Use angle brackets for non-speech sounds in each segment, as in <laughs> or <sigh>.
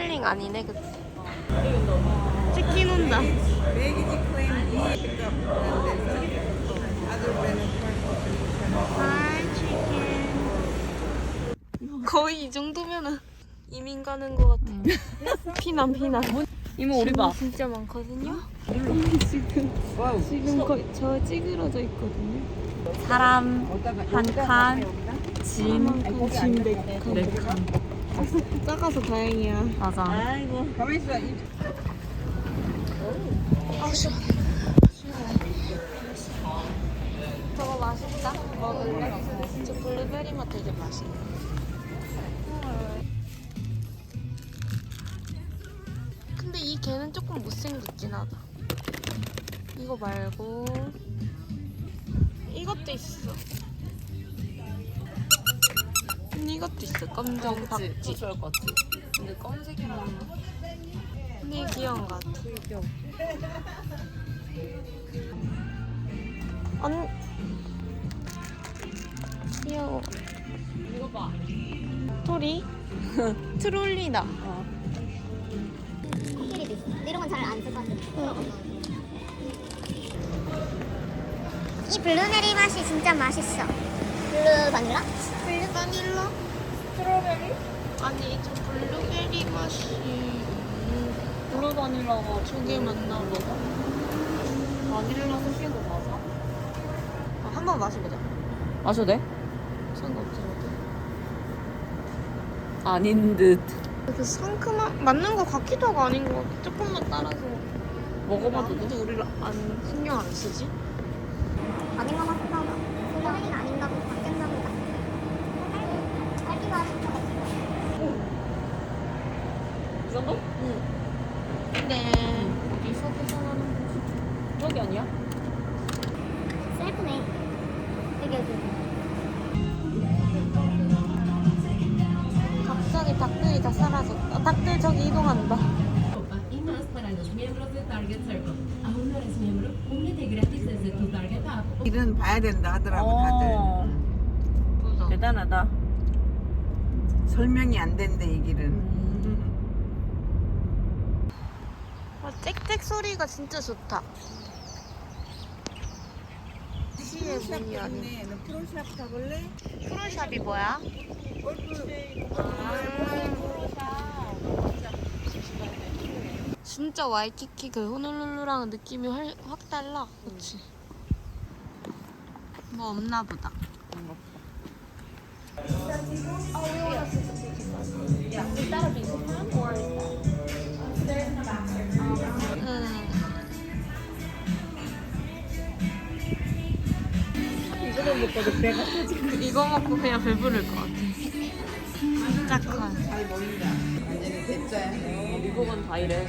스펠링 아니네, 그치? 치킨 온다. 하이 치킨. 거의 이 정도면은 이민 가는 것 같아. 피난 피난. 이모 우리 봐. 진짜 많거든요. 지금 지금 거의 저 찌그러져 있거든요. 사람 한 칸, 짐, 짐네 칸. <laughs> 작아서 다행이야. 맞아. 아이고 가만히 있어 이- 아 시원해. 저거 맛있다. 먹을래? 저 블루베리 맛 되게 맛있네. 근데 이 개는 조금 못생겼긴 하다. 이거 말고 이것도 있어. 음, 이것도 있어. 검정 박쥐. 좋을 것 같지. 근데 검색이랑 근데 귀여운 것 같아. 귀여워. 언 귀여워. 이거 봐. 토리 트롤리다. 코끼리도 있어. 근데 이런 건 잘안쓸것 같은데. 이 블루베리 맛이 진짜 맛있어. 블루 바닐라? 바닐라? 스트로베리? 아니 저 블루베리 맛이 음, 블루 바닐라가 저게 맞나 보다. 바닐라 섞인 거 맞아? 아, 한번 마셔보자. 마셔도 돼? 상관없어. 아닌 듯. 그 상큼한 맞는 것 같기도 하고 아닌 것 같고 조금만 따라서 먹어봐도 돼? 아무도 우리를 안 신경 안 쓰지? 아닌 것 같기 다 사라졌다. 닭들 저기 이동한다. 길은 봐야 된다 하더라고 다들 어. 보자. 대단하다. 설명이 안 된대 이 길은 와, 짹짹 소리가 진짜 좋다. 프로샵 가볼래? 프로샵이 뭐야? 진짜 와이키키 그 호놀룰루랑은 느낌이 훨- 확 달라. 그치? 뭐 없나 보다. 이 거만 먹고도 배가 터지고 이거 먹고 그냥 배부를 것 같아. 짝한. 잘 보인다 완전히 대짜야 미국은 다 이래.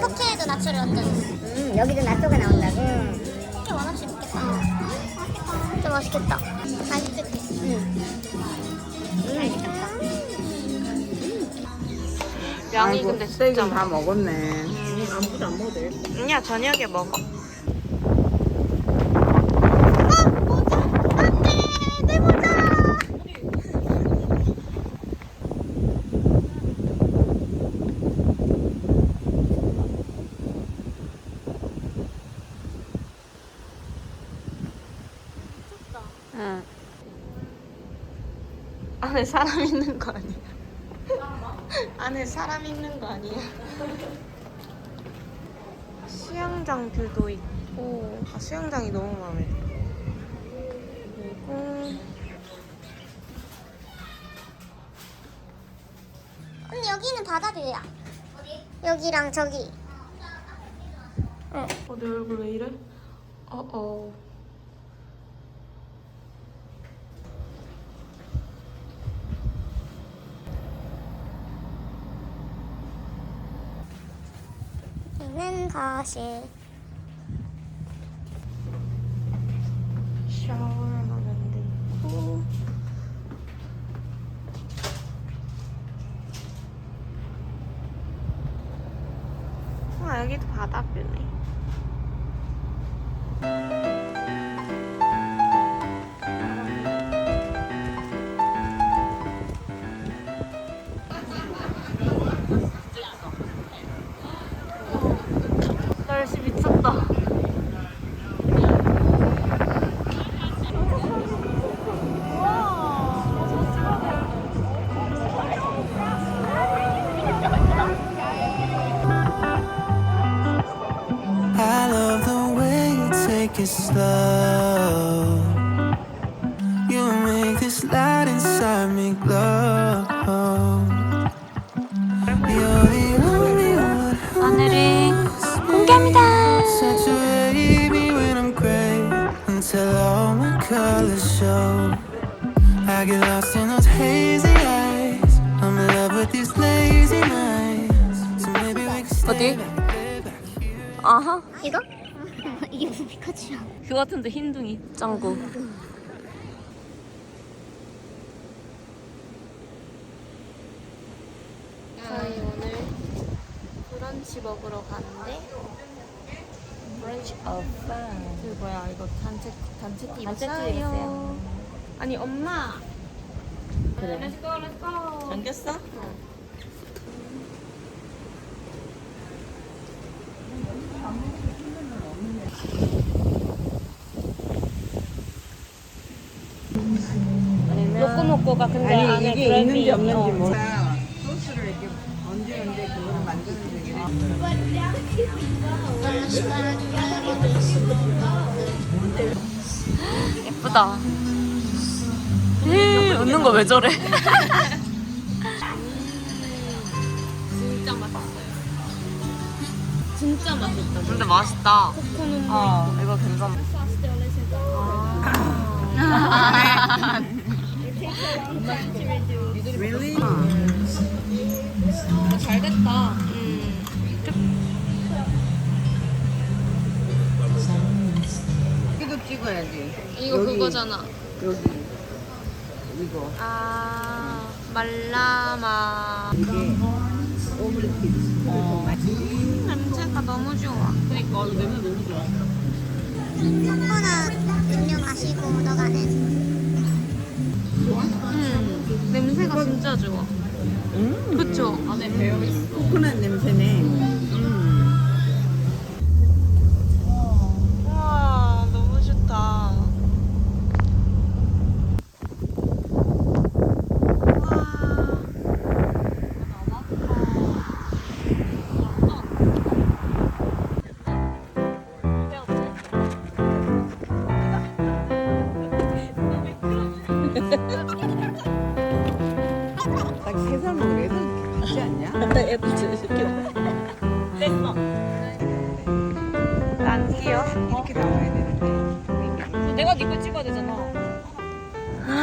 포케에도 나초를 얹어줬어. 음, 여기도 나초가 나온다고. 이렇게 원 없이 먹겠다. 맛있겠다. 진짜 맛있겠다. 맛있지? 응. 맛있겠다. 양이 근데 진짜 다. 먹었네 아무도 안 먹어도 돼. 아니야 저녁에 먹어. 안에 사람 있는 거 아니야? <laughs> 안에 사람 있는 거 아니야? 수영장 뷰도 있고 아 수영장이 너무 마음에 들어 그리고 언니 여기는 바다뷰야. 여기랑 저기. 어, 내 얼굴 왜 이래? 어어 여기는 거실. it slow. You make this light inside me glow. You're the only one who 하늘이 공개합니다. saturate me when I'm gray until all my colors show. I get lost in those hazy eyes. I'm in love with these lazy nights. So maybe we could stay 어디? back, lay back here. 아하. 이거? <laughs> 이게 피카츄야. 그 같은데 흰둥이. 짱구. 저희 오늘 브런치 먹으러 가는데 브런치 오빠 그 뭐야 이거 단체 단체 티 단체 티 입었어요. 아니 엄마 그래. 렛츠고 렛츠고 잠겼어? 로 꼬모꼬가 근데 아니 안에 이게 그래비- 있는지 없는지 어. 몰라. 소스를 이렇게 언제 언제 그거를 만드는 되게 예쁘다. 에이, 웃는 거 왜 저래? 진짜 맛있어요. 진짜 맛있다. 근데 맛있다. 코코넛 어, 이거 괜찮아. <laughs> really? 잘 됐다. 여기도 찍어야지. 이거 여기. 그거잖아. 여기 이거 아 말라마. 이게 오브리키즈. 냄새가 너무 좋아. 그니까, 냄새 너무 좋아. 코코넛 음료 마시고 너가는 음 냄새가 진짜 좋아. 음. 그쵸? 안에 배어있어. 코코넛 냄새네.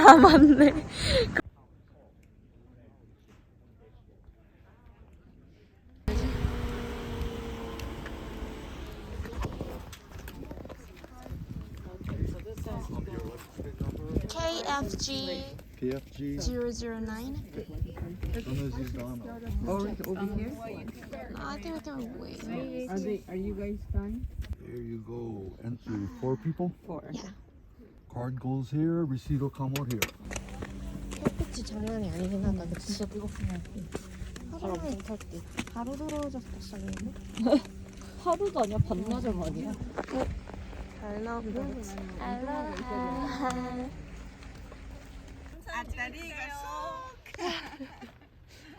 아 맞네. KFG KFG. 009. Sometimes he's gone. Over, over here. I think we can wait. Are they? Are you guys fun? There you go. Enter four people. Four. Card goes here. Receipt will come out here. 햇빛이 장난이 아니긴 하다. 그치? 진짜 뜨겁구나. 하루에 바로 들어오졌다 시작했네. 하루도 아니야, 반나절 만이야. 잘 나온다.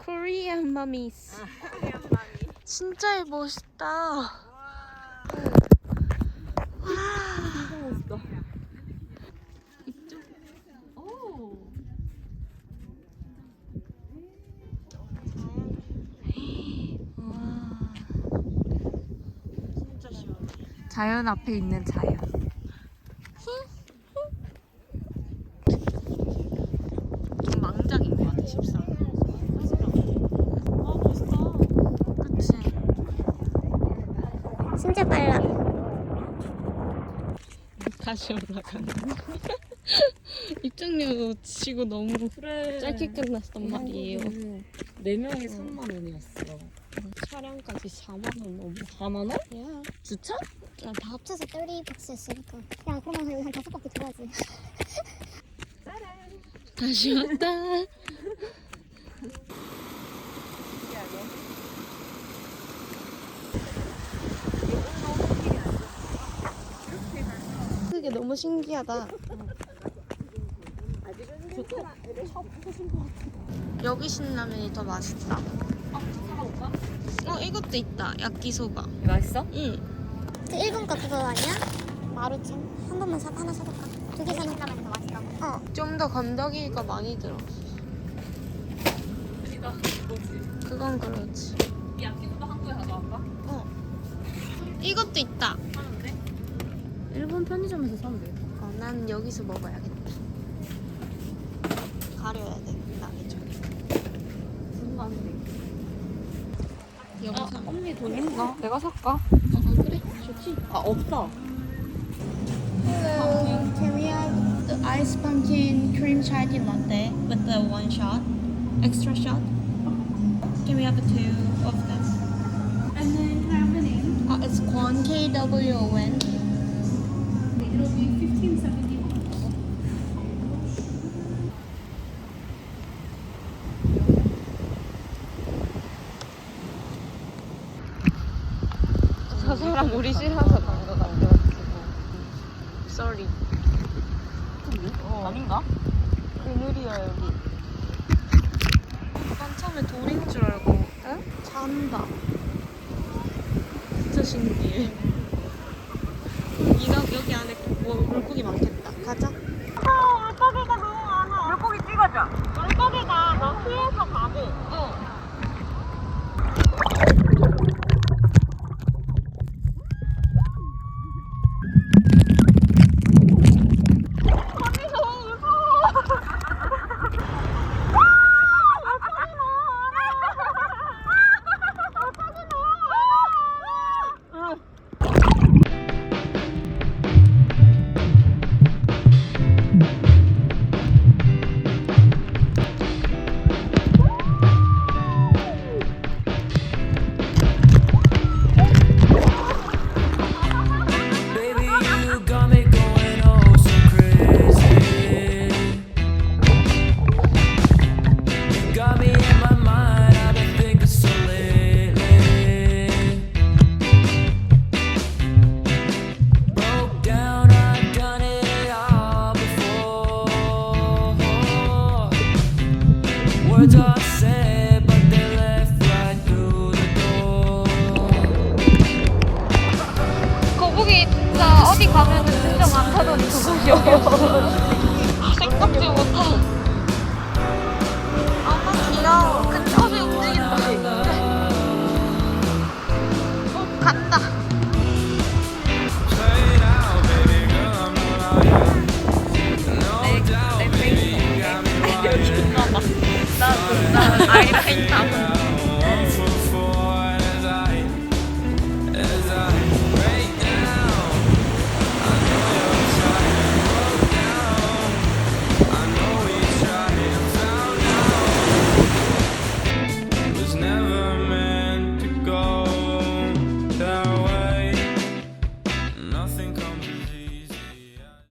코리안 마미스. 진짜 멋있다. 자연 앞에 있는 자연. 좀 망작인 것 같아, 13. 아, 멋있다. 그치? 진짜 빨라. 다시 올라가는 <laughs> 입장료 치고 너무 그래. 짧게 끝났단 말이에요. 네 명이 3만 원이었어. 차량까지 4만 원 넘어. 4만 원? 야, 주차? 야, 다 합쳐서 30박스였으니까. 야, 그러면 여기 한 다섯 바퀴 돌아야지. 다시 왔다. 그게 너무 신기하다. 여기 신라면이 더 맛있다. 어 이것도 있다. 야끼소바. 맛있어? 응. 그 일본 거 그거 아니야? 마루chen? 한 번만 사, 하나 사볼까? 두 개 사면 더 맛있다고. 어. 좀 더 건더기가 많이 들어. 그건 그렇지. 야끼소바 한국에 가져갈까? 어. 이것도 있다. 하는데? 일본 편의점에서 사면 돼. 어, 난 여기서 먹어야겠다. 가려야 돼. 나게 좀. 여기 사. 언니 돈 있나? 내가 살까? 그래. 좋지. 아 없어. Hello. Can we have the ice pumpkin cream chai tea latte with the one shot, extra shot? Can we have the two of them? And then can I have the name? Uh, it's Kwon K W O N. 우리 싫어서 간 거 같아가지고. Sorry. 아닌가? 그늘이야 여기. 난 처음에 돌인 줄 알고. 응? 잔다. 진짜 신기해. 이거 여기 안에 뭐 물고기 많겠다. 가자. 물고기가 너무 많아. 물고기 찍어줘. 물고기가 너 피해서 거북이 진짜 어디 가면은 진짜 많거든 거북이 여기 없어 생각지 아마 귀여워. 근데 주인공이야. 내, 아, 여기 那那阿姨答应他